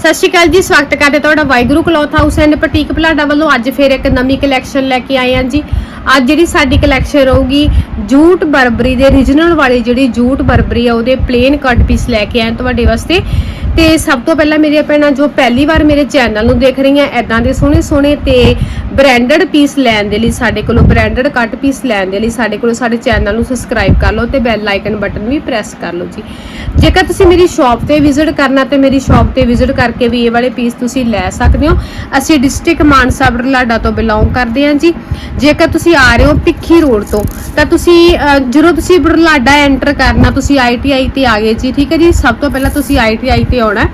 ਸਤਿ ਸ਼੍ਰੀ ਅਕਾਲ ਜੀ, ਸਵਾਗਤ ਕਰਦੇ ਤੁਹਾਡਾ Waheguru cloth house and boutique Bhalada ਵੱਲੋਂ ਅੱਜ ਫੇਰ ਇੱਕ ਨਵੀਂ ਕਲੈਕਸ਼ਨ ਲੈ ਕੇ ਆਏ ਹਾਂ ਜੀ। ਅੱਜ ਜਿਹੜੀ ਸਾਡੀ ਕਲੈਕਸ਼ਨ ਰਹੂਗੀ ਜੂਟ ਬਰਬਰੀ ਦੇ origignal ਵਾਲੀ ਜਿਹੜੀ ਜੂਟ ਬਰਬਰੀ ਆ, ਉਹਦੇ ਪਲੇਨ ਕੱਟ ਪੀਸ ਲੈ ਕੇ ਆਏ ਤੁਹਾਡੇ ਵਾਸਤੇ। ਤੇ ਸਭ ਤੋਂ ਪਹਿਲਾਂ ਮੇਰੀਆਂ ਭੈਣਾਂ, ਜੋ ਪਹਿਲੀ ਵਾਰ ਮੇਰੇ ਚੈਨਲ ਨੂੰ ਦੇਖ ਰਹੀਆਂ ਐਦਾਂ ਦੇ ਸੋਹਣੇ ਸੋਹਣੇ ਤੇ ਬ੍ਰਾਂਡਡ ਪੀਸ ਲੈਣ ਦੇ ਲਈ ਸਾਡੇ ਕੋਲੋਂ ਬ੍ਰਾਂਡਡ ਕੱਟ ਪੀਸ ਲੈਣ ਦੇ ਲਈ ਸਾਡੇ ਕੋਲੋਂ ਸਾਡੇ ਚੈਨਲ ਨੂੰ ਸਬਸਕ੍ਰਾਈਬ ਕਰ ਲਓ ਤੇ ਬੈਲ ਆਈਕਨ ਬਟਨ ਵੀ ਪ੍ਰੈਸ ਕਰ ਲਓ ਜੀ। ਜੇਕਰ ਤੁਸੀਂ ਮੇਰੀ ਸ਼ਾਪ ਤੇ ਵਿਜ਼ਿਟ ਕਰਨਾ ਤੇ ਮੇਰੀ ਸ਼ਾਪ ਤੇ ਵਿਜ਼ਿਟ ਕਰਕੇ ਵੀ ਇਹ ਵਾਲੇ ਪੀਸ ਤੁਸੀਂ ਲੈ ਸਕਦੇ ਹੋ, ਅਸੀਂ ਡਿਸਟ੍ਰਿਕਟ ਮਾਨਸਾ ਬਰਲਾਡਾ ਤੋਂ ਬਿਲੋਂਗ ਕਰਦੇ ਹਾਂ ਜੀ। ਜੇਕਰ ਤੁਸੀਂ ਆ ਰਹੇ ਹੋ ਭਿੱਖੀ ਰੋਡ ਤੋਂ, ਤਾਂ ਤੁਸੀਂ ਜਦੋਂ ਤੁਸੀਂ ਬਰਲਾਡਾ ਐਂਟਰ ਕਰਨਾ, ਤੁਸੀਂ ਆਈਟੀਆਈ ਤੇ ਆ ਗਏ ਜੀ, ਠੀਕ ਹੈ ਜੀ? ਸਭ ਤੋਂ ਪਹਿਲਾਂ ਤੁਸੀਂ ਆਈਟੀਆਈ ਤੇ ਆਉਣਾ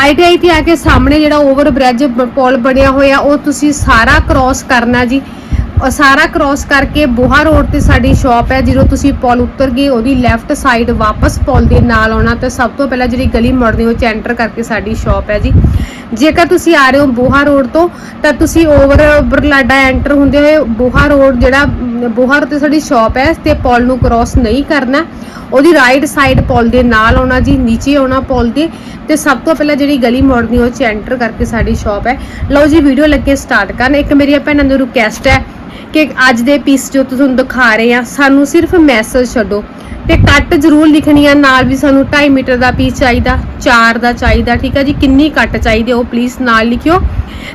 ਆਈਟੀਆਈ ਤੇ ਆ ਕੇ ਸਾਹਮਣੇ ਜਿਹੜਾ ਓਵਰ ਬ੍ਰਿਜ ਪੁਲ ਬਣਿਆ ਹੋਇਆ, ਉਹ ਤੁਸੀਂ ਸਾਰਾ ਕ੍ਰਾਸ ਕਰਨਾ ਜੀ। ਸਾਰਾ ਕ੍ਰਾਸ ਕਰਕੇ ਬੋਹਾ ਰੋਡ ਤੇ ਸਾਡੀ ਸ਼ਾਪ ਹੈ, ਜਦੋਂ ਤੁਸੀਂ ਪੁਲ ਉਤਰ ਗਏ ਉਹਦੀ ਲੈਫਟ ਸਾਈਡ ਵਾਪਸ ਪੁਲ ਦੇ ਨਾਲ ਆਉਣਾ, ਤੇ ਸਭ ਤੋਂ ਪਹਿਲਾਂ ਜਿਹੜੀ ਗਲੀ ਮੁੜਨੀ, ਉਹ ਚ ਐਂਟਰ ਕਰਕੇ ਸਾਡੀ ਸ਼ਾਪ ਹੈ ਜੀ। ਜੇਕਰ ਤੁਸੀਂ ਆ ਰਹੇ ਹੋ ਬੋਹਾ ਰੋਡ ਤੋਂ, ਤਾਂ ਤੁਸੀਂ ਓਵਰ ਬਰਲਾਡਾ ਐਂਟਰ ਹੁੰਦੇ ਹੋਏ ਬੋਹਾ ਰੋਡ ਜਿਹੜਾ ਅਮ, ਤੇ ਸਾਡੀ ਸ਼ਾਪ ਹੈ ਤੇ ਪੁਲ ਨੂੰ ਕ੍ਰਾਸ ਨਹੀਂ ਕਰਨਾ। ਉਹਦੀ ਰਾਈਟ ਸਾਈਡ ਪੁਲ ਦੇ ਨਾਲ ਆਉਣਾ ਜੀ ਨੀਚੇ ਆਉਣਾ ਪੁਲ ਦੇ। ਤੇ ਸਭ ਤੋਂ ਪਹਿਲਾਂ ਜਿਹੜੀ ਗਲੀ ਮੋੜਨੀ ਉਹ ਚ ਐਂਟਰ ਕਰਕੇ ਸਾਡੀ ਸ਼ਾਪ ਹੈ। ਲਓ ਜੀ ਵੀਡੀਓ ਲੱਗੇ ਸਟਾਰਟ ਕਰਨ। ਇੱਕ ਮੇਰੀ ਭੈਣਾਂ ਦੀ ਰਿਕੁਐਸਟ ਹੈ ਕਿ ਅੱਜ ਦੇ ਪੀਸ ਜੋ ਤੁਹਾਨੂੰ ਦਿਖਾ ਰਹੇ ਆ ਸਾਨੂੰ ਸਿਰਫ ਮੈਸੇਜ ਛੱਡੋ। ਤੇ ਕੱਟ ਜ਼ਰੂਰ ਲਿਖਣੀ ਆ ਨਾਲ ਵੀ ਸਾਨੂੰ 2.5 ਮੀਟਰ ਦਾ ਪੀਸ ਚਾਹੀਦਾ 4 ਦਾ ਚਾਹੀਦਾ, ਠੀਕ ਹੈ ਜੀ? ਕਿੰਨੀ ਕੱਟ ਚਾਹੀਦੀ ਉਹ ਪਲੀਜ਼ ਨਾਲ ਲਿਖਿਓ।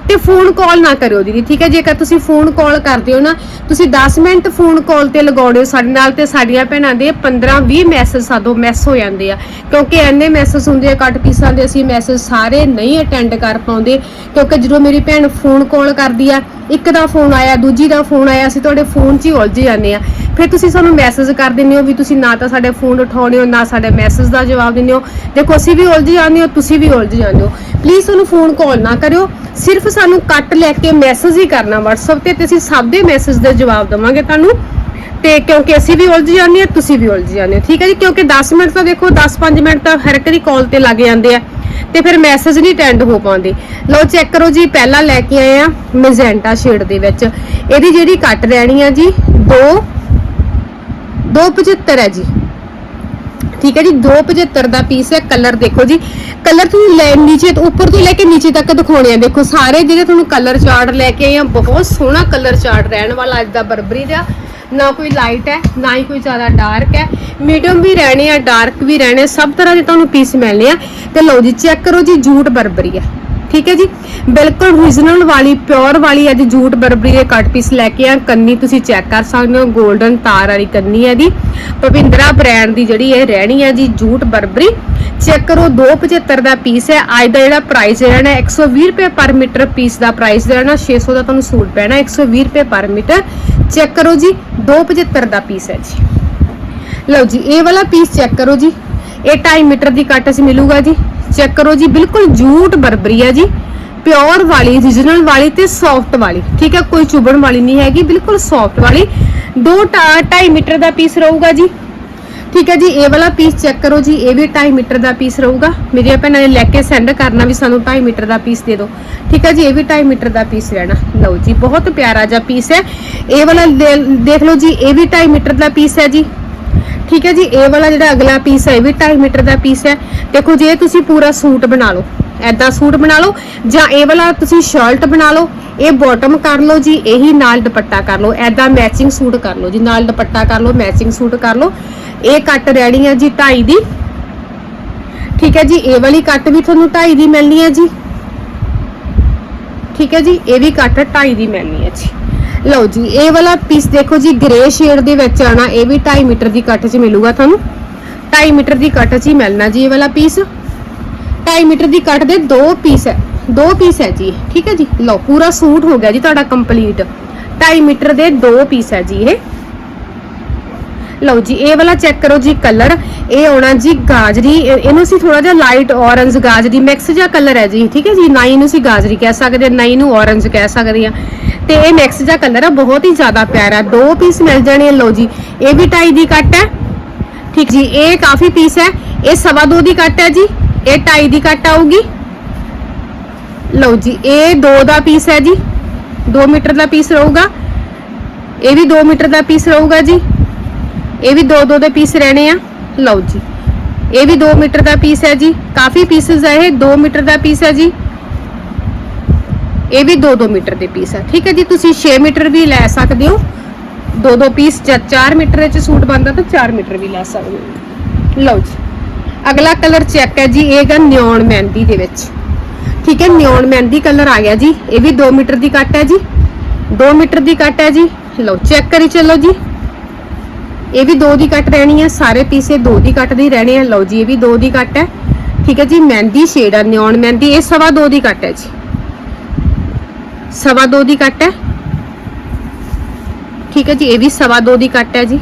ਤੇ ਫੋਨ ਕਾਲ ਨਾ ਕਰਿਓ ਦੀਦੀ, ਠੀਕ ਹੈ? ਜੇਕਰ ਤੁਸੀਂ ਫੋਨ ਕਾਲ ਕਰਦੇ ਹੋ ਨਾ, ਤੁਸੀਂ 10 ਮਿੰਟ ਫੋਨ ਕਾਲ ਤੇ ਲਗਾਉਣੇ ਸਾਡੇ ਨਾਲ ਤੇ ਸਾਡੀਆਂ ਭੈਣਾਂ ਦੇ 15-20 ਮੈਸੇਜ ਸਾਡੋ ਮੈਸ ਹੋ ਜਾਂਦੇ ਆ। ਕਿਉਂਕਿ ਐਨੇ ਮੈਸੇਜ ਹੁੰਦੇ ਆ, ਕੱਟ ਪੀਸਾਂ ਦੇ ਅਸੀਂ ਮੈਸੇਜ ਸਾਰੇ ਨਹੀਂ ਅਟੈਂਡ ਕਰ ਪਾਉਂਦੇ। ਕਿਉਂਕਿ ਜਦੋਂ ਮੇਰੀ ਭੈਣ ਫੋਨ ਕਾਲ ਕਰਦੀ ਆ ਇੱਕ ਦਾ ਫੋਨ ਆਇਆ, ਦੂਜੀ ਦਾ ਫੋਨ ਆਇਆ, ਅਸੀਂ ਤੁਹਾਡੇ ਫੋਨ 'ਚ ਹੀ ਉਲਝ ਜਾਂਦੇ ਆ ਫਿਰ ਤੁਸੀਂ ਸਾਨੂੰ ਮੈਸੇਜ ਕਰ ਦਿੰਦੇ ਹੋ ਵੀ ਤੁਸੀਂ ਨਾ ਤਾਂ ਸਾਡੇ ਫੋਨ ਉਠਾਉਂਦੇ ਹੋ, ਨਾ ਸਾਡੇ ਮੈਸੇਜ ਦਾ ਜਵਾਬ ਦਿੰਦੇ ਹੋ। ਦੇਖੋ, ਅਸੀਂ ਵੀ ਉਲਝ ਜਾਂਦੇ ਹੋ, ਤੁਸੀਂ ਵੀ ਉਲਝ ਜਾਂਦੇ ਹੋ। ਪਲੀਜ਼ ਤੁਹਾਨੂੰ ਫੋਨ ਕਾਲ ਨਾ ਕਰਿਓ। ਸਿਰਫ ਸਾਨੂੰ ਕੱਟ ਲੈ ਕੇ ਮੈਸੇਜ ਹੀ ਕਰਨਾ WhatsApp ਤੇ ਤੇ ਅਸੀਂ ਸਭ ਦੇ ਮੈਸੇਜ ਦੇ ਜਵਾਬ ਦਵਾਂਗੇ ਤੁਹਾਨੂੰ। ਤੇ ਕਿਉਂਕਿ ਅਸੀਂ ਵੀ ਉਲਝ ਜਾਂਦੇ ਹਾਂ, ਤੁਸੀਂ ਵੀ ਉਲਝ ਜਾਂਦੇ ਹੋ। ਠੀਕ ਹੈ ਜੀ? ਕਿਉਂਕਿ 10 ਮਿੰਟ ਤਾਂ ਦੇਖੋ 10-5 ਮਿੰਟ ਤਾਂ ਹਰ ਇੱਕ ਦੀ ਕਾਲ ਤੇ ਲੱਗ ਜਾਂਦੇ ਆ। ਤੇ ਫਿਰ ਮੈਸੇਜ ਨਹੀਂ ਅਟੈਂਡ ਹੋ ਪਾਉਂਦੇ। ਲਓ ਚੈੱਕ ਕਰੋ ਜੀ, ਪਹਿਲਾਂ ਲੈ ਕੇ ਆਏ ਆ ਮੈਜੈਂਟਾ ਸ਼ੇਡ ਦੇ ਵਿੱਚ। ਇਹਦੀ ਜਿਹੜੀ ਕੱਟ ਰਹਿਣੀ ਆ ਜੀ 2 275 ਹੈ ਜੀ। ਠੀਕ ਹੈ ਜੀ? 275 ਦਾ ਪੀਸ ਹੈ ਕਲਰ ਦੇਖੋ ਜੀ। ਕਲਰ ਤੁਸੀਂ ਲੈ ਨੀਚੇ ਤੋਂ ਉੱਪਰ ਤੋਂ ਲੈ ਕੇ ਨੀਚੇ ਤੱਕ ਦਿਖਾਉਣੇ ਆ। ਦੇਖੋ, ਸਾਰੇ ਜਿਹੜੇ ਤੁਹਾਨੂੰ ਕਲਰ ਚਾਰਟ ਲੈ ਕੇ ਆਏ ਆ, ਬਹੁਤ ਸੋਹਣਾ ਕਲਰ ਚਾਰਟ ਰਹਿਣ ਵਾਲਾ ਅੱਜ ਦਾ ਬਰਬਰੀ ਦਾ। ਨਾ ਕੋਈ ਲਾਈਟ ਹੈ ਨਾ ਹੀ ਕੋਈ ਜ਼ਿਆਦਾ ਡਾਰਕ ਹੈ। ਮੀਡੀਅਮ ਵੀ ਰਹਿਣੇ ਆ ਡਾਰਕ ਵੀ ਰਹਿਣੇ ਆ, ਸਭ ਤਰ੍ਹਾਂ ਦੇ ਤੁਹਾਨੂੰ ਪੀਸ ਮਿਲਣੇ ਆ। ਤੇ ਲਓ ਜੀ ਚੈੱਕ ਕਰੋ ਜੀ ਜੂਟ ਬਰਬਰੀ ਹੈ। ਠੀਕ ਹੈ ਜੀ। ਬਿਲਕੁਲ ਰੀਜਨਲ ਵਾਲੀ ਪਿਓਰ ਵਾਲੀ ਅੱਜ ਜੂਟ ਬਰਬਰੀ ਦੇ ਕੱਟ ਪੀਸ ਲੈ ਕੇ ਆ। ਕੰਨੀ ਤੁਸੀਂ ਚੈੱਕ ਕਰ ਸਕਦੇ ਹੋ 골ਡਨ ਤਾਰ ਵਾਲੀ ਕੰਨੀ ਹੈ ਦੀ ਭਵਿੰਦਰਾ ਬ੍ਰਾਂਡ ਦੀ ਜਿਹੜੀ ਇਹ ਰਹਿਣੀ ਹੈ ਜੀ ਜੂਟ ਬਰਬਰੀ। ਚੈੱਕ ਕਰੋ 275 ਦਾ ਪੀਸ ਹੈ। ਅੱਜ ਦਾ ਜਿਹੜਾ ਪ੍ਰਾਈਸ ਹੈ ਨਾ 120 ਰੁਪਏ ਪਰ ਮੀਟਰ ਪੀਸ ਦਾ ਪ੍ਰਾਈਸ ਦੇਣਾ 600 ਦਾ ਤੁਹਾਨੂੰ ਸੂਟ ਪੈਣਾ 120 ਰੁਪਏ ਪਰ ਮੀਟਰ ਚੈੱਕ ਕਰੋ ਜੀ 275 ਦਾ ਪੀਸ ਹੈ ਜੀ। ਲਓ ਜੀ, ਇਹ ਵਾਲਾ ਪੀਸ ਚੈੱਕ ਕਰੋ ਜੀ। ਇਹ 2.5 ਮੀਟਰ ਦੀ ਕੱਟ ਅਸੀਂ ਮਿਲੂਗਾ ਜੀ। ਚੈੱਕ ਕਰੋ ਜੀ, ਬਿਲਕੁਲ ਜੂਟ ਬਰਬਰੀ ਹੈ ਜੀ। ਪਿਓਰ ਵਾਲੀ origignal ਵਾਲੀ ਤੇ ਸੌਫਟ ਵਾਲੀ। ਠੀਕ ਹੈ, ਕੋਈ ਚੁਬਣ ਵਾਲੀ ਨਹੀਂ ਹੈਗੀ, ਬਿਲਕੁਲ ਸੌਫਟ ਵਾਲੀ। 2 2.5 ਮੀਟਰ ਦਾ ਪੀਸ ਰਹੂਗਾ ਜੀ। ਠੀਕ ਹੈ ਜੀ, ਇਹ ਵਾਲਾ ਪੀਸ ਚੈੱਕ ਕਰੋ ਜੀ, ਇਹ ਵੀ 2.5 ਮੀਟਰ ਦਾ ਪੀਸ ਰਹੂਗਾ। ਮੇਰੀਆਂ ਭੈਣਾਂ ਨੇ ਲੈ ਕੇ ਸੈਂਡ ਕਰਨਾ ਵੀ ਸਾਨੂੰ 2.5 ਮੀਟਰ ਦਾ ਪੀਸ ਦੇ ਦਿਓ। ਠੀਕ ਹੈ ਜੀ, ਇਹ ਵੀ 2.5 ਮੀਟਰ ਦਾ ਪੀਸ ਰਹਿਣਾ। ਲਓ ਜੀ, ਬਹੁਤ ਪਿਆਰਾ ਜਿਹਾ ਪੀਸ ਹੈ। ਇਹ ਵਾਲਾ ਦੇ- ਦੇਖ ਲਓ ਜੀ, ਇਹ ਵੀ 2.5 ਮੀਟਰ ਦਾ ਪੀਸ ਹੈ ਜੀ। ਠੀਕ ਹੈ ਜੀ, ਇਹ ਵਾਲਾ ਜਿਹੜਾ ਅਗਲਾ ਪੀਸ ਹੈ, ਇਹ ਵੀ 2.5 ਮੀਟਰ ਦਾ ਪੀਸ ਹੈ। ਦੇਖੋ ਜੇ ਤੁਸੀਂ ਪੂਰਾ ਸੂਟ ਬਣਾ ਲਓ। ਐਦਾਂ ਸੂਟ ਬਣਾ ਲਓ, ਜਾਂ ਇਹ ਵਾਲਾ ਤੁਸੀਂ ਸ਼ਰਟ ਬਣਾ ਲਓ, ਇਹ ਬਾਟਮ ਕਰ ਲਓ ਜੀ, ਇਹੀ ਨਾਲ ਦੁਪੱਟਾ ਕਰ ਲਓ। ਐਦਾਂ ਮੈਚਿੰਗ ਸੂਟ ਕਰ ਲਓ ਜੀ, ਨਾਲ ਦੁਪੱਟਾ ਕਰ ਲਓ ਮੈਚਿੰਗ ਸੂਟ ਕਰ ਲਓ। ਇਹ ਕੱਟ ਰਹਿਣੀ ਹੈ ਜੀ 2.5 ਦੀ। ਠੀਕ ਹੈ ਜੀ, ਇਹ ਵਾਲੀ ਕੱਟ ਵੀ ਤੁਹਾਨੂੰ 2.5 ਦੀ ਮਿਲਣੀ ਹੈ ਜੀ। ਠੀਕ ਹੈ ਜੀ, ਇਹ ਵੀ ਕੱਟ 2.5 ਦੀ ਮਿਲਣੀ ਹੈ ਜੀ। ਲਓ ਜੀ, ਇਹ ਵਾਲਾ ਪੀਸ ਦੇਖੋ ਜੀ ਗ੍ਰੇ ਸ਼ੇਡ ਦੇ ਵਿੱਚ ਆਣਾ ਇਹ ਵੀ 2.5 ਮੀਟਰ ਦੀ ਕੱਟ 'ਚ ਮਿਲੂਗਾ ਤੁਹਾਨੂੰ। 2.5 ਮੀਟਰ ਦੀ ਕੱਟ 'ਚ ਹੀ ਮਿਲਣਾ ਜੀ ਇਹ ਵਾਲਾ ਪੀਸ 2.5 ਮੀਟਰ ਦੀ ਕੱਟ ਦੇ ਦੋ ਪੀਸ ਹੈ, ਦੋ ਪੀਸ ਹੈ ਜੀ ਠੀਕ ਹੈ ਜੀ? ਲਓ, ਪੂਰਾ ਸੂਟ ਹੋ ਗਿਆ ਜੀ ਤੁਹਾਡਾ ਕੰਪਲੀਟ 2.5 ਮੀਟਰ ਦੇ ਦੋ ਪੀਸ ਹੈ ਜੀ ਇਹ। ਲਓ ਜੀ ਇਹ ਵਾਲਾ ਚੈੱਕ ਕਰੋ ਜੀ ਕਲਰ ਇਹ ਆਉਣਾ ਜੀ ਗਾਜਰੀ ਇਹ- ਇਹਨੂੰ ਅਸੀਂ ਥੋੜਾ ਜਿਹਾ ਲਾਈਟ ਔਰੰਜ ਗਾਜਰੀ ਮਿਕਸ ਜਿਹਾ ਕਲਰ ਹੈ ਜੀ ਠੀਕ ਹੈ ਜੀ? ਨਾ ਇਹਨੂੰ ਅਸੀਂ ਗਾਜਰੀ ਕਹਿ ਸਕਦੇ ਹਾਂ, ਨਾ ਇਹਨੂੰ ਔਰੰਜ ਕਹਿ ਸਕਦੇ ਆ ਤੇ ਇਹ ਮਿਕਸ ਜਿਹਾ ਕਲਰ ਆ ਬਹੁਤ ਹੀ ਜ਼ਿਆਦਾ ਪਿਆਰਾ। ਦੋ ਪੀਸ ਮਿਲ ਜਾਣੇ ਆ, ਲਓ ਜੀ ਇਹ ਵੀ 2.5 ਦੀ ਕੱਟ ਹੈ। ਠੀਕ ਜੀ ਇਹ ਕਾਫੀ ਪੀਸ ਹੈ ਇਹ ਸਵਾ ਦੋ ਦੀ ਕੱਟ ਹੈ ਜੀ ਇਹ 2.5 ਦੀ ਕੱਟ ਆਊਗੀ। ਲਓ ਜੀ ਇਹ 2 ਦਾ ਪੀਸ ਹੈ ਜੀ 2 ਮੀਟਰ ਦਾ ਪੀਸ ਰਹੂਗਾ। ਇਹ ਵੀ 2 ਮੀਟਰ ਦਾ ਪੀਸ ਰਹੂਗਾ ਜੀ। ਇਹ ਵੀ 2 2 ਦੇ ਪੀਸ ਰਹਿਣੇ ਆ। ਲਓ ਜੀ। ਇਹ ਵੀ 2 ਮੀਟਰ ਦਾ ਪੀਸ ਹੈ ਜੀ। ਕਾਫੀ ਪੀਸਸ ਹੈ ਇਹ। 2 ਮੀਟਰ ਦਾ ਪੀਸ ਹੈ ਜੀ। ਇਹ ਵੀ 2-2 ਮੀਟਰ ਦੇ ਪੀਸ ਹੈ ਠੀਕ ਹੈ ਜੀ। ਤੁਸੀਂ 6 ਮੀਟਰ ਵੀ ਲੈ ਸਕਦੇ ਹੋ। ਦੋ ਦੋ ਪੀਸ ਜਦ 4 ਮੀਟਰ ਵਿੱਚ ਸੂਟ ਬਣਦਾ ਤਾਂ 4 ਮੀਟਰ ਵੀ ਲੈ ਸਕਦੇ ਹੋ। ਲਓ ਜੀ। ਅਗਲਾ ਕਲਰ ਚੈੱਕ ਹੈ ਜੀ। ਇਹ ਗਾ ਨਿਓਨ ਮਹਿੰਦੀ ਦੇ ਵਿੱਚ। ਠੀਕ ਹੈ। ਨਿਓਨ ਮਹਿੰਦੀ ਕਲਰ ਆ ਗਿਆ ਜੀ। ਇਹ ਵੀ 2 ਮੀਟਰ ਦੀ ਕੱਟ ਹੈ ਜੀ। 2 ਮੀਟਰ ਦੀ ਕੱਟ ਹੈ ਜੀ। ਲਓ, ਚੈੱਕ ਕਰੀ ਚੱਲੋ ਜੀ। ਇਹ ਵੀ 2 ਦੀ ਕੱਟ ਰਹਿਣੀ ਹੈ ਸਾਰੇ ਪੀਸੇ 2 ਦੀ ਕੱਟ ਦੀ ਰਹਿਣੇ ਆ। ਲਓ ਜੀ, ਇਹ ਵੀ 2 ਦੀ ਕੱਟ ਹੈ। ਠੀਕ ਹੈ ਜੀ, ਮਹਿੰਦੀ, ਸ਼ੇਡ ਆ ਨਿਓਨ ਮਹਿੰਦੀ, ਇਹ ਸਵਾ 2 ਦੀ ਕੱਟ ਹੈ ਜੀ। ਸਵਾ 2 ਦੀ ਕੱਟ ਹੈ। ਠੀਕ ਹੈ ਜੀ, ਇਹ ਵੀ ਸਵਾ 2 ਦੀ ਕੱਟ ਹੈ ਜੀ।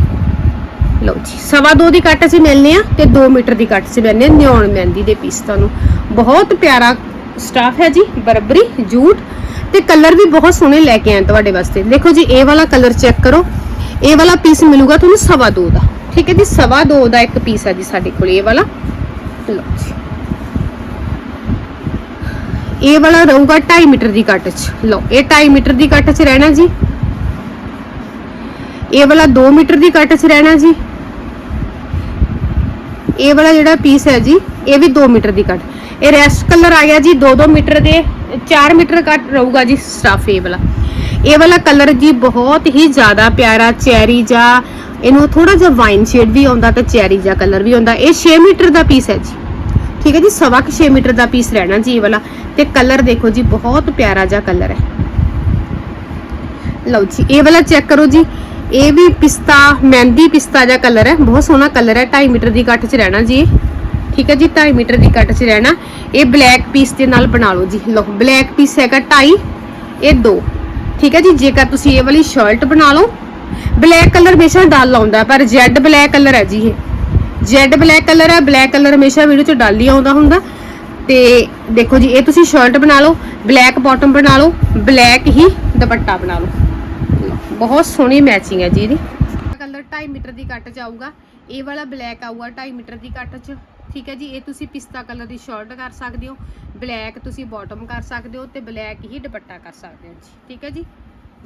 ਲਓ ਜੀ, ਸਵਾ 2 ਦੀ ਕੱਟ ਅਸੀਂ ਮਿਲਨੇ ਆ ਤੇ 2 ਮੀਟਰ ਦੀ ਕੱਟ ਅਸੀਂ ਮਿਲਨੇ ਆ ਨਿਓਨ ਮਹਿੰਦੀ ਦੇ ਪੀਸ ਤੁਹਾਨੂੰ। ਬਹੁਤ ਪਿਆਰਾ ਸਟਾਫ ਹੈ ਜੀ, ਬਰਬਰੀ, ਜੂਟ ਤੇ ਕਲਰ ਵੀ ਬਹੁਤ ਸੋਹਣੇ ਲੈ ਕੇ ਆਏ ਤੁਹਾਡੇ ਵਾਸਤੇ। ਦੇਖੋ ਜੀ, ਇਹ ਵਾਲਾ ਕਲਰ ਚੈੱਕ ਕਰੋ। ਇਹ ਵਾਲਾ ਪੀਸ ਮਿਲੂਗਾ ਤੁਹਾਨੂੰ ਸਵਾ 2 ਦਾ। ਠੀਕ ਹੈ ਜੀ, ਸਵਾ 2 ਦਾ ਇੱਕ ਪੀਸ ਹੈ ਜੀ ਸਾਡੇ ਕੋਲ ਇਹ ਵਾਲਾ। ਲਓ ਜੀ। ਇਹ ਵਾਲਾ ਰਹੂਗਾ 2.5 ਮੀਟਰ ਦੀ ਕੱਟ 'ਚ। ਲਓ, ਇਹ 2.5 ਮੀਟਰ ਦੀ ਕੱਟ 'ਚ ਰਹਿਣਾ ਜੀ। ਇਹ ਵਾਲਾ 2 ਮੀਟਰ ਦੀ ਕੱਟ 'ਚ ਰਹਿਣਾ ਜੀ। ਇਹ ਵਾਲਾ ਜਿਹੜਾ ਪੀਸ ਹੈ ਜੀ, ਇਹ ਵੀ 2 ਮੀਟਰ ਦੀ ਕੱਟ ਇਹ ਰੈਸਟ ਕਲਰ ਆ ਗਿਆ ਜੀ 2-2 ਮੀਟਰ ਦੇ 4 ਮੀਟਰ ਕੱਟ ਰਹੂਗਾ ਜੀ ਸਟਾਫ ਇਹ ਵਾਲਾ। ਇਹ ਵਾਲਾ ਕਲਰ ਜੀ ਬਹੁਤ ਹੀ ਜ਼ਿਆਦਾ ਪਿਆਰਾ ਚੈਰੀ ਜਾਂ, ਇਹਨੂੰ ਥੋੜਾ ਜਿਹਾ ਵਾਈਨ ਸ਼ੇਡ ਵੀ ਆਉਂਦਾ ਤੇ ਚੈਰੀ ਜਿਹਾ ਕਲਰ ਵੀ ਆਉਂਦਾ। ਇਹ 6 ਮੀਟਰ ਦਾ ਪੀਸ ਹੈ ਜੀ। ਠੀਕ ਹੈ ਜੀ, ਸਵਾ ਕੁ 6 ਮੀਟਰ ਦਾ ਪੀਸ ਰਹਿਣਾ ਜੀ ਇਹ ਵਾਲਾ। ਤੇ ਕਲਰ ਦੇਖੋ ਜੀ, ਬਹੁਤ ਪਿਆਰਾ ਜਿਹਾ ਕਲਰ ਹੈ। ਲਓ ਜੀ, ਇਹ ਵਾਲਾ ਚੈੱਕ ਕਰੋ ਜੀ। ਇਹ ਵੀ ਪਿਸਤਾ, ਮਹਿੰਦੀ ਪਿਸਤਾ ਜਿਹਾ ਕਲਰ ਹੈ। ਬਹੁਤ ਸੋਹਣਾ ਕਲਰ ਹੈ 2.5 ਮੀਟਰ ਦੀ ਕੱਟ 'ਚ ਰਹਿਣਾ ਜੀ ਇਹ। ਠੀਕ ਹੈ ਜੀ 2.5 ਮੀਟਰ ਦੀ ਕੱਟ 'ਚ ਰਹਿਣਾ। ਇਹ ਬਲੈਕ ਪੀਸ ਦੇ ਨਾਲ ਬਣਾ ਲਓ ਜੀ। ਲਓ ਬਲੈਕ ਪੀਸ ਹੈਗਾ 2.5 ਇਹ 2 ਠੀਕ ਹੈ ਜੀ, ਜੇਕਰ ਤੁਸੀਂ ਇਹ ਵਾਲੀ ਸ਼ਰਟ ਬਣਾ ਲਓ। ਬਲੈਕ ਕਲਰ ਹਮੇਸ਼ਾ ਡਲ ਆਉਂਦਾ, ਪਰ ਜੈਡ ਬਲੈਕ ਕਲਰ ਹੈ ਜੀ ਇਹ। ਜੈਡ ਬਲੈਕ ਕਲਰ ਹੈ ਬਲੈਕ ਕਲਰ ਹਮੇਸ਼ਾ ਵੀਡੀਓ 'ਚ ਡਲ ਹੀ ਆਉਂਦਾ ਹੁੰਦਾ। ਤੇ ਦੇਖੋ ਜੀ, ਇਹ ਤੁਸੀਂ ਸ਼ਰਟ ਬਣਾ ਲਓ ਬਲੈਕ ਬਾਟਮ ਬਣਾ ਲਓ ਬਲੈਕ ਹੀ ਦੁਪੱਟਾ ਬਣਾ ਲਓ। ਬਹੁਤ ਸੋਹਣੀ ਮੈਚਿੰਗ ਹੈ ਜੀ ਇਹਦੀ। ਕਲਰ 2.5 ਮੀਟਰ ਦੀ ਕੱਟ ਚ ਆਊਗਾ ਇਹ ਵਾਲਾ ਬਲੈਕ ਆਊਗਾ 2.5 ਮੀਟਰ ਦੀ ਕੱਟ ਚ। ਠੀਕ ਹੈ ਜੀ, ਇਹ ਤੁਸੀਂ ਪਿਸਤਾ ਕਲਰ ਦੀ ਸ਼ਰਟ ਕਰ ਸਕਦੇ ਹੋ ਬਲੈਕ ਤੁਸੀਂ ਬਾਟਮ ਕਰ ਸਕਦੇ ਹੋ ਤੇ ਬਲੈਕ ਹੀ ਦੁਪੱਟਾ ਕਰ ਸਕਦੇ ਹੋ ਜੀ, ਠੀਕ ਹੈ ਜੀ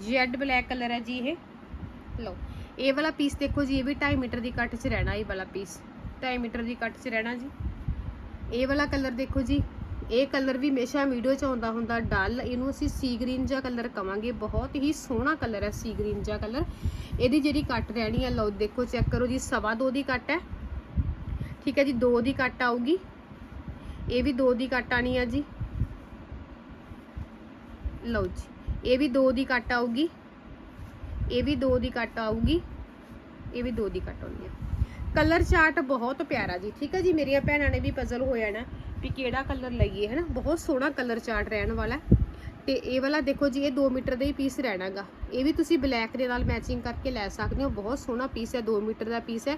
ਜੈਡ ਬਲੈਕ ਕਲਰ ਹੈ ਜੀ ਇਹ, ਲਓ, ਇਹ ਵਾਲਾ ਪੀਸ ਦੇਖੋ ਜੀ, ਇਹ ਵੀ 2.5 ਮੀਟਰ ਦੀ ਕੱਟ 'ਚ ਰਹਿਣਾ ਇਹ ਵਾਲਾ ਪੀਸ 2.5 ਮੀਟਰ ਦੀ ਕੱਟ 'ਚ ਰਹਿਣਾ ਜੀ, ਇਹ ਵਾਲਾ ਕਲਰ ਦੇਖੋ ਜੀ, ਇਹ ਕਲਰ ਵੀ ਹਮੇਸ਼ਾ ਵੀਡੀਓ 'ਚ ਆਉਂਦਾ ਹੁੰਦਾ, ਡਲ, ਇਹਨੂੰ ਅਸੀਂ ਸੀ ਗ੍ਰੀਨ ਜਿਹਾ ਕਲਰ ਕਵਾਂਗੇ, ਬਹੁਤ ਹੀ ਸੋਹਣਾ ਕਲਰ ਹੈ ਸੀ ਗ੍ਰੀਨ ਜਿਹਾ ਕਲਰ, ਇਹਦੀ ਜਿਹੜੀ ਕੱਟ ਰਹਿਣੀ ਹੈ, ਲਓ ਦੇਖੋ ਚੈੱਕ ਕਰੋ ਜੀ, ਸਵਾ ਦੋ ਦੀ ਕੱਟ ਹੈ ਠੀਕ ਹੈ ਜੀ 2 ਦੀ ਕੱਟ ਆਊਗੀ। ਇਹ ਵੀ 2 ਦੀ ਕੱਟ ਆਣੀ ਆ ਜੀ। ਲਓ ਜੀ, ਇਹ ਵੀ 2 ਦੀ ਕੱਟ ਆਊਗੀ। ਇਹ ਵੀ 2 ਦੀ ਕੱਟ ਆਊਗੀ। ਇਹ ਵੀ 2 ਦੀ ਕੱਟ ਆਉਣੀ ਹੈ ਕਲਰ ਚਾਰਟ ਬਹੁਤ ਪਿਆਰਾ ਜੀ। ਠੀਕ ਹੈ ਜੀ, ਮੇਰੀਆਂ ਭੈਣਾਂ ਨੇ ਵੀ ਪਜ਼ਲ ਹੋਇਆ ਨਾ ਵੀ ਕਿਹੜਾ ਕਲਰ ਲਈਏ ਹੈ ਨਾ ਬਹੁਤ ਸੋਹਣਾ ਕਲਰ ਚਾਰਟ ਰਹਿਣ ਵਾਲਾ। ਹੈ। ਤੇ ਇਹ ਵਾਲਾ ਦੇਖੋ ਜੀ, ਇਹ 2 ਮੀਟਰ ਦਾ ਹੀ ਪੀਸ ਰਹਿਣਾਗਾ। ਇਹ ਵੀ ਤੁਸੀਂ ਬਲੈਕ ਦੇ ਨਾਲ ਮੈਚਿੰਗ ਕਰਕੇ ਲੈ ਸਕਦੇ ਹੋ। ਬਹੁਤ ਸੋਹਣਾ ਪੀਸ ਹੈ 2 ਮੀਟਰ ਦਾ ਪੀਸ ਹੈ।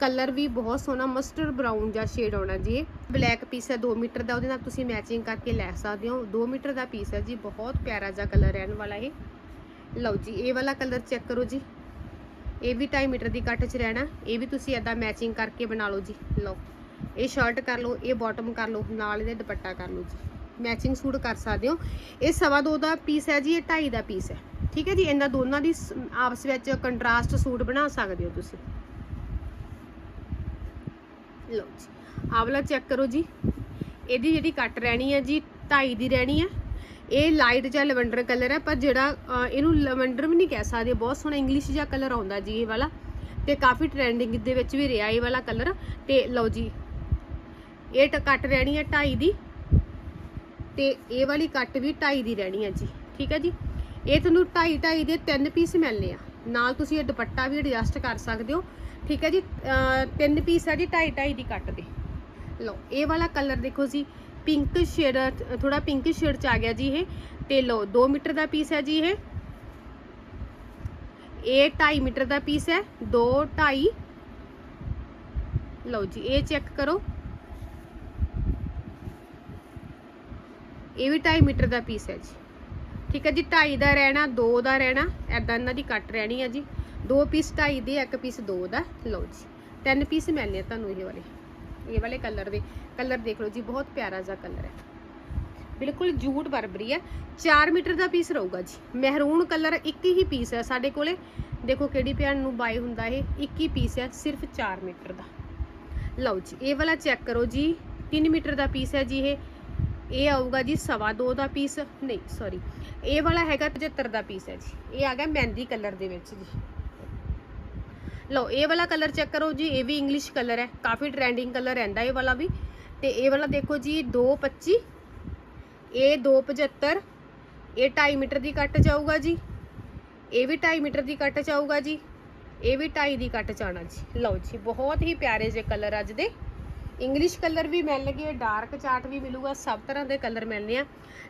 ਕਲਰ ਵੀ ਬਹੁਤ ਸੋਹਣਾ ਮਸਟਰ ਬਰਾਊਨ ਜਿਹਾ ਸ਼ੇਡ ਆਉਣਾ ਜੀ। ਇਹ ਬਲੈਕ ਪੀਸ ਹੈ 2 ਮੀਟਰ ਦਾ, ਉਹਦੇ ਨਾਲ ਤੁਸੀਂ ਮੈਚਿੰਗ ਕਰਕੇ ਲੈ ਸਕਦੇ ਹੋ। 2 ਮੀਟਰ ਦਾ ਪੀਸ ਹੈ ਜੀ, ਬਹੁਤ ਪਿਆਰਾ ਜਿਹਾ ਕਲਰ ਰਹਿਣ ਵਾਲਾ ਇਹ। ਲਓ ਜੀ, ਇਹ ਵਾਲਾ ਕਲਰ ਚੈੱਕ ਕਰੋ ਜੀ। ਇਹ ਵੀ 2.5 ਮੀਟਰ ਦੀ ਕੱਟ 'ਚ ਰਹਿਣਾ, ਇਹ ਵੀ ਤੁਸੀਂ ਐਦਾਂ ਮੈਚਿੰਗ ਕਰਕੇ ਬਣਾ ਲਓ ਜੀ। ਲਓ, ਇਹ ਸ਼ਰਟ ਕਰ ਲਓ, ਇਹ ਬਾਟਮ ਕਰ ਲਓ, ਨਾਲ ਇਹਦੇ ਦੁਪੱਟਾ ਕਰ ਲਓ ਜੀ। ਮੈਚਿੰਗ ਸੂਟ ਕਰ ਸਕਦੇ ਹੋ। ਇਹ ਸਵਾ ਦੋ ਦਾ ਪੀਸ ਹੈ ਜੀ, ਇਹ 2.5 ਦਾ ਪੀਸ ਹੈ। ਠੀਕ ਹੈ ਜੀ, ਇਹਨਾਂ ਦੋਨਾਂ ਦੀ ਆਪਸ ਵਿੱਚ ਕੰਟਰਾਸਟ ਸੂਟ ਬਣਾ ਸਕਦੇ ਹੋ ਤੁਸੀਂ। ਲਓ ਜੀ। ਆਹ ਵਾਲਾ ਚੈੱਕ ਕਰੋ ਜੀ। ਇਹਦੀ ਜਿਹੜੀ ਕੱਟ ਰਹਿਣੀ ਹੈ ਜੀ 2.5 ਦੀ ਰਹਿਣੀ ਹੈ ਇਹ ਲਾਈਟ ਜਾਂ ਲਵੈਂਡਰ ਕਲਰ ਹੈ ਪਰ ਜਿਹੜਾ ਇਹਨੂੰ ਲਵੈਂਡਰ ਵੀ ਨਹੀਂ ਕਹਿ ਸਕਦੇ। ਬਹੁਤ ਸੋਹਣਾ ਇੰਗਲਿਸ਼ ਜਿਹਾ ਕਲਰ ਆਉਂਦਾ ਜੀ ਇਹ ਵਾਲਾ। ਤੇ ਕਾਫੀ ਟ੍ਰੈਂਡਿੰਗ ਦੇ ਵਿੱਚ ਵੀ ਰਿਹਾ ਇਹ ਵਾਲਾ ਕਲਰ ਤੇ ਲਓ ਜੀ। ਇਹ ਟ- ਕੱਟ ਰਹਿਣੀ ਹੈ 2.5 ਦੀ। ਤੇ ਇਹ ਵਾਲੀ ਕੱਟ ਵੀ 2.5 ਦੀ ਰਹਿਣੀ ਹੈ ਜੀ। ਠੀਕ ਹੈ ਜੀ? ਇਹ ਤੁਹਾਨੂੰ 2.5 2.5 ਦੇ ਤਿੰਨ ਪੀਸ ਮਿਲਨੇ ਆ। ਨਾਲ ਤੁਸੀਂ ਇਹ ਦੁਪੱਟਾ ਵੀ ਐਡਜਸਟ ਕਰ ਸਕਦੇ ਹੋ। ਠੀਕ ਹੈ ਜੀ ਤਿੰਨ ਪੀਸ ਹੈ ਜੀ 2.5 2.5 ਦੀ ਕੱਟ ਦੇ। ਲਓ, ਇਹ ਵਾਲਾ ਕਲਰ ਦੇਖੋ ਜੀ ਪਿੰਕ ਸ਼ੇਡ ਥੋੜਾ ਪਿੰਕ ਸ਼ੇਡ ਚ ਆ ਗਿਆ ਜੀ ਇਹ। ਤੇ ਲਓ 2 ਮੀਟਰ ਦਾ ਪੀਸ ਹੈ ਜੀ ਇਹ। ਇਹ 2.5 ਮੀਟਰ ਦਾ ਪੀਸ ਹੈ 2 2.5 ਲਓ ਜੀ, ਇਹ ਚੈੱਕ ਕਰੋ। ਇਹ ਵੀ 2.5 ਮੀਟਰ ਦਾ ਪੀਸ ਹੈ ਜੀ। ਠੀਕ ਹੈ ਜੀ 2.5 ਦਾ ਰਹਿਣਾ 2 ਦਾ ਰਹਿਣਾ ਐਦਾਂ ਇਹਨਾਂ ਦੀ ਕੱਟ ਰਹਿਣੀ ਹੈ ਜੀ। ਦੋ ਪੀਸ 2.5 ਦੇ, ਇੱਕ ਪੀਸ 2 ਦਾ। ਲਓ ਜੀ, ਤਿੰਨ ਪੀਸ ਮਿਲਨੇ ਆ ਤੁਹਾਨੂੰ ਇਹ ਵਾਲੇ। ਇਹ ਵਾਲੇ ਕਲਰ ਦੇ ਕਲਰ ਦੇਖ ਲਓ ਜੀ, ਬਹੁਤ ਪਿਆਰਾ ਜਿਹਾ ਕਲਰ ਹੈ। ਬਿਲਕੁਲ ਜੂਟ ਬਰਬਰੀ ਹੈ। 4 ਮੀਟਰ ਦਾ ਪੀਸ ਰਹੂਗਾ ਜੀ। ਮਹਿਰੂਨ ਕਲਰ ਇੱਕ ਹੀ ਪੀਸ ਹੈ ਸਾਡੇ ਕੋਲੇ। ਦੇਖੋ ਕਿਹੜੀ ਭੈਣ ਨੂੰ ਬਾਈ ਹੁੰਦਾ ਇਹ। ਇੱਕ ਹੀ ਪੀਸ ਹੈ, ਸਿਰਫ 4 ਮੀਟਰ ਦਾ। ਲਓ ਜੀ, ਇਹ ਵਾਲਾ ਚੈੱਕ ਕਰੋ ਜੀ। 3 ਮੀਟਰ ਦਾ ਪੀਸ ਹੈ ਜੀ ਇਹ। ਇਹ ਆਊਗਾ ਜੀ ਸਵਾ ਦੋ ਦਾ ਪੀਸ ਨਹੀਂ ਸੌਰੀ ਇਹ ਵਾਲਾ ਹੈਗਾ 75 ਦਾ ਪੀਸ ਹੈ ਜੀ। ਇਹ ਆ ਗਿਆ ਮਹਿੰਦੀ ਕਲਰ ਦੇ ਵਿੱਚ ਜੀ। ਲਓ, ਇਹ ਵਾਲਾ ਕਲਰ ਚੈੱਕ ਕਰੋ ਜੀ, ਇਹ ਵੀ ਇੰਗਲਿਸ਼ ਕਲਰ ਹੈ। ਕਾਫੀ ਟ੍ਰੈਂਡਿੰਗ ਕਲਰ ਰਹਿੰਦਾ ਇਹ ਵਾਲਾ ਵੀ। ਤੇ ਇਹ ਵਾਲਾ ਦੇਖੋ ਜੀ 225 ਇਹ 275 ਇਹ 2.5 ਮੀਟਰ ਦੀ ਕੱਟ ਜਾਊਗਾ ਜੀ। ਇਹ ਵੀ 2.5 ਮੀਟਰ ਦੀ ਕੱਟ ਜਾਊਗਾ ਜੀ। ਇਹ ਵੀ 2.5 ਦੀ ਕੱਟ ਜਾਣਾ ਜੀ। ਲਓ ਜੀ, ਬਹੁਤ ਹੀ ਪਿਆਰੇ ਜੇ ਕਲਰ ਅੱਜ ਦੇ। ਇੰਗਲਿਸ਼ ਕਲਰ ਵੀ ਮਿਲਣਗੇ ਡਾਰਕ ਚਾਟ ਵੀ ਮਿਲੂਗਾ, ਸਭ ਤਰ੍ਹਾਂ ਦੇ ਕਲਰ ਮਿਲਨੇ ਆ।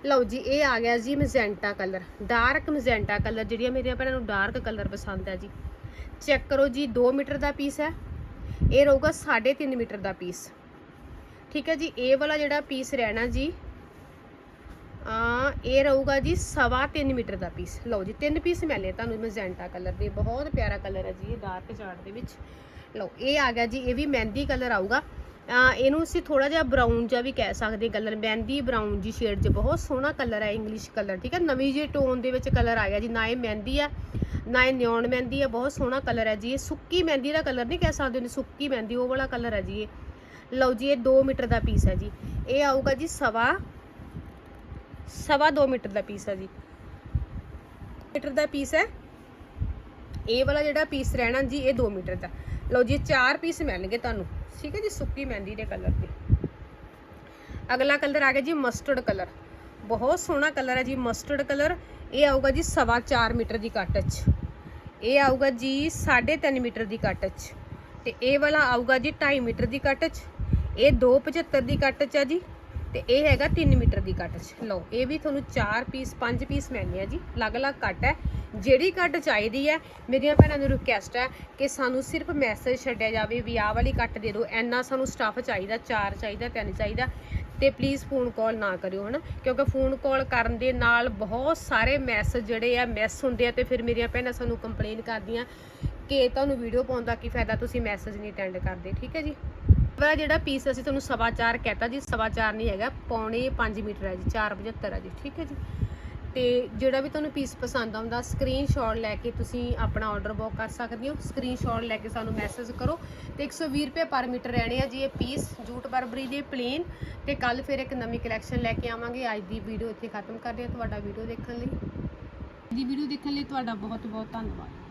ਲਓ ਜੀ, ਇਹ ਆ ਗਿਆ ਜੀ magenta colour dark magenta colour ਜਿਹੜੀਆਂ ਮੇਰੀਆਂ ਭੈਣਾਂ ਨੂੰ ਡਾਰਕ ਕਲਰ ਪਸੰਦ ਹੈ ਜੀ। ਚੈੱਕ ਕਰੋ ਜੀ 2 ਮੀਟਰ ਦਾ ਪੀਸ ਹੈ। ਇਹ ਰਹੂਗਾ 3.5 ਮੀਟਰ ਦਾ ਪੀਸ ਠੀਕ ਹੈ ਜੀ, ਇਹ ਵਾਲਾ ਜਿਹੜਾ ਪੀਸ ਰਹਿਣਾ ਜੀ ਆ ਇਹ ਰਹੂਗਾ ਜੀ ਸਵਾ 3 ਮੀਟਰ ਦਾ ਪੀਸ ਲਓ ਜੀ, ਤਿੰਨ ਪੀਸ ਮਿਲੇ ਤੁਹਾਨੂੰ ਮੈਜੈਂਟਾ ਕਲਰ ਦੇ। ਬਹੁਤ ਪਿਆਰਾ ਕਲਰ ਹੈ ਜੀ, ਇਹ ਡਾਰਕ ਚਾਰਟ ਦੇ ਵਿੱਚ। ਲਓ, ਇਹ ਆ ਗਿਆ ਜੀ, ਇਹ ਵੀ ਮਹਿੰਦੀ ਕਲਰ ਆਊਗਾ। ਇਹਨੂੰ ਅਸੀਂ ਥੋੜਾ ਜਿਹਾ ਬਰਾਊਨ ਜਿਹਾ ਵੀ ਕਹਿ ਸਕਦੇ ਕਲਰ ਮਹਿੰਦੀ ਬਰਾਊਨ ਜੀ ਸ਼ੇਡ 'ਚ ਬਹੁਤ ਸੋਹਣਾ ਕਲਰ ਹੈ ਇੰਗਲਿਸ਼ ਕਲਰ ਠੀਕ ਹੈ? ਨਵੀਂ ਜਿਹੀ ਟੋਨ ਦੇ ਵਿੱਚ ਕਲਰ ਆ ਗਿਆ ਜੀ, ਨਾ ਇਹ ਮਹਿੰਦੀ ਆ ਨਾ ਇਹ ਨਿਓਨ ਮਹਿੰਦੀ ਆ ਬਹੁਤ ਸੋਹਣਾ ਕਲਰ ਹੈ ਜੀ। ਇਹ ਸੁੱਕੀ ਮਹਿੰਦੀ ਦਾ ਕਲਰ ਨਹੀਂ ਕਹਿ ਸਕਦੇ ਨੇ ਸੁੱਕੀ ਮਹਿੰਦੀ, ਉਹ ਵਾਲਾ ਕਲਰ ਹੈ ਜੀ ਇਹ। ਲਓ ਜੀ, ਇਹ 2 ਮੀਟਰ ਦਾ ਪੀਸ ਹੈ ਜੀ। ਇਹ ਆਊਗਾ ਜੀ ਸਵਾ ਸਵਾ 2 ਮੀਟਰ ਦਾ ਪੀਸ ਹੈ ਜੀ। ਮੀਟਰ ਦਾ ਪੀਸ ਹੈ, ਇਹ ਵਾਲਾ ਜਿਹੜਾ ਪੀਸ ਰਹਿਣਾ ਜੀ, ਇਹ 2 ਮੀਟਰ ਦਾ। ਲਓ ਜੀ ਚਾਰ ਪੀਸ ਮਿਲਣਗੇ ਤੁਹਾਨੂੰ। ਠੀਕ ਹੈ ਜੀ, ਸੁੱਕੀ ਮਹਿੰਦੀ ਦੇ ਕਲਰ 'ਤੇ। ਅਗਲਾ ਕਲਰ ਆ ਗਿਆ ਜੀ ਮਸਟਰਡ ਕਲਰ ਬਹੁਤ ਸੋਹਣਾ ਕਲਰ ਹੈ ਜੀ ਮਸਟਰਡ ਕਲਰ ਇਹ ਆਊਗਾ ਜੀ ਸਵਾ 4 ਮੀਟਰ ਦੀ ਕੱਟ 'ਚ। ਇਹ ਆਊਗਾ ਜੀ 3.5 ਮੀਟਰ ਦੀ ਕੱਟ 'ਚ। ਤੇ ਇਹ ਵਾਲਾ ਆਊਗਾ ਜੀ 2.5 ਮੀਟਰ ਦੀ ਕੱਟ 'ਚ। ਇਹ 2.75 ਦੀ ਕੱਟ 'ਚ ਆ ਜੀ। ਤੇ ਇਹ ਹੈਗਾ 3 ਮੀਟਰ ਦੀ ਕੱਟ 'ਚ। ਲਓ, ਇਹ ਵੀ ਤੁਹਾਨੂੰ 4 ਪੀਸ 5 ਪੀਸ ਮਿਲਨੇ ਆ ਜੀ। ਅਲੱਗ-ਅਲੱਗ ਕੱਟ ਹੈ। ਜਿਹੜੀ ਕੱਟ ਚਾਹੀਦੀ ਹੈ, ਮੇਰੀਆਂ ਭੈਣਾਂ ਨੂੰ ਰਿਕੁਐਸਟ ਹੈ ਕਿ ਸਾਨੂੰ ਸਿਰਫ ਮੈਸੇਜ ਛੱਡਿਆ ਜਾਵੇ ਵੀ ਆਹ ਵਾਲੀ ਕੱਟ ਦੇ ਦਿਓ। ਐਨਾ ਸਾਨੂੰ ਸਟਾਫ ਚਾਹੀਦਾ, ਚਾਰ ਚਾਹੀਦਾ, ਤਿੰਨ ਚਾਹੀਦਾ ਤੇ ਪਲੀਜ਼ ਫੋਨ ਕਾਲ ਨਾ ਕਰਿਓ, ਹਨਾ? ਕਿਉਂਕਿ ਫੋਨ ਕਾਲ ਕਰਨ ਦੇ ਨਾਲ ਬਹੁਤ ਸਾਰੇ ਮੈਸੇਜ ਜਿਹੜੇ ਆ ਮਿਸ ਹੁੰਦੇ ਆ ਤੇ ਫਿਰ ਮੇਰੀਆਂ ਭੈਣਾਂ ਸਾਨੂੰ ਕੰਪਲੇਨ ਕਰਦੀਆਂ ਕਿ ਤੁਹਾਨੂੰ ਵੀਡੀਓ ਪਾਉਣ ਦਾ ਕੀ ਫਾਇਦਾ, ਤੁਸੀਂ ਮੈਸੇਜ ਨਹੀਂ ਅਟੈਂਡ ਕਰਦੇ, ਠੀਕ ਹੈ ਜੀ? ਵਾਲਾ ਜਿਹੜਾ ਪੀਸ ਅਸੀਂ ਤੁਹਾਨੂੰ ਸਵਾ ਚਾਰ ਕਹਿਤਾ ਜੀ, ਸਵਾ ਚਾਰ ਨਹੀਂ ਹੈਗਾ, ਪੌਣੇ 5 ਮੀਟਰ ਹੈ ਜੀ 475 ਹੈ ਜੀ, ਠੀਕ ਹੈ ਜੀ? ਤੇ ਜਿਹੜਾ ਵੀ ਤੁਹਾਨੂੰ ਪੀਸ ਪਸੰਦ ਆਉਂਦਾ ਸਕਰੀਨਸ਼ਾਟ ਲੈ ਕੇ ਤੁਸੀਂ ਆਪਣਾ ਆਰਡਰ ਬੁੱਕ ਕਰ ਸਕਦੇ ਹੋ। ਸਕਰੀਨਸ਼ਾਟ ਲੈ ਕੇ ਸਾਨੂੰ ਮੈਸੇਜ ਕਰੋ। ਤੇ 120 ਰੁਪਏ ਪਰ ਮੀਟਰ ਰਹਿਣੇ ਆ ਜੀ ਇਹ ਪੀਸ ਜੂਟ ਬਰਬਰੀ ਦੇ ਪਲੇਨ ਤੇ ਕੱਲ ਫਿਰ ਇੱਕ ਨਵੀਂ ਕਲੈਕਸ਼ਨ ਲੈ ਕੇ ਆਵਾਂਗੇ। ਅੱਜ ਦੀ ਵੀਡੀਓ ਇੱਥੇ ਖਤਮ ਕਰਦੇ ਹਾਂ ਤੁਹਾਡਾ ਵੀਡੀਓ ਦੇਖਣ ਲਈ। ਦੀ ਵੀਡੀਓ ਦੇਖਣ ਲਈ ਤੁਹਾਡਾ ਬਹੁਤ ਬਹੁਤ ਧੰਨਵਾਦ।